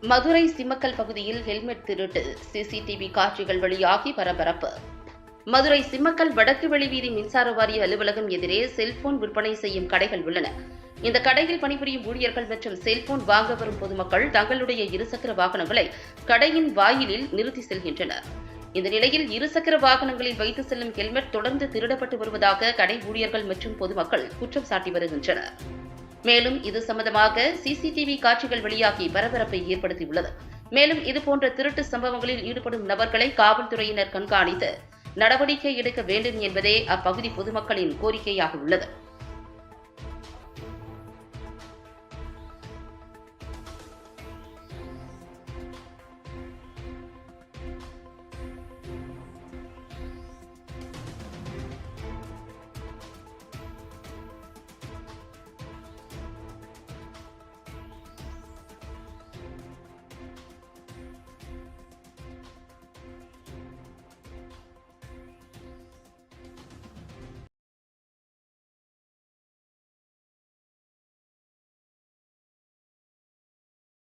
மதுரை சிம்மக்கல் பகுதியில் ஹெல்மெட் திருட்டு. சிசிடிவி காட்சிகள் வெளியாகி பரபரப்பு. மதுரை சிம்மக்கல் வடக்கு வெளிவீதி மின்சார வாரிய அலுவலகம் எதிரே செல்போன் விற்பனை செய்யும் கடைகள் உள்ளன. இந்த கடையில் பணிபுரியும் ஊழியர்கள் மற்றும் செல்போன் வாங்க வரும் பொதுமக்கள் தங்களுடைய இருசக்கர வாகனங்களை கடையின் வாயிலில் நிறுத்தி செல்கின்றனர். இந்த நிலையில் இருசக்கர வாகனங்களில் வைத்து செல்லும் ஹெல்மெட் தொடர்ந்து திருடப்பட்டு வருவதாக கடை ஊழியர்கள் மற்றும் பொதுமக்கள் குற்றம் சாட்டி வருகின்றனர். மேலும் இது சம்பந்தமாக சிசிடிவி காட்சிகள் வெளியாகி பரபரப்பை ஏற்படுத்தியுள்ளது. மேலும் இதுபோன்ற திருட்டு சம்பவங்களில் ஈடுபடும் நபர்களை காவல்துறையினர் கண்காணித்து நடவடிக்கை எடுக்க வேண்டும் என்பதே அப்பகுதி பொதுமக்களின் கோரிக்கையாக உள்ளது.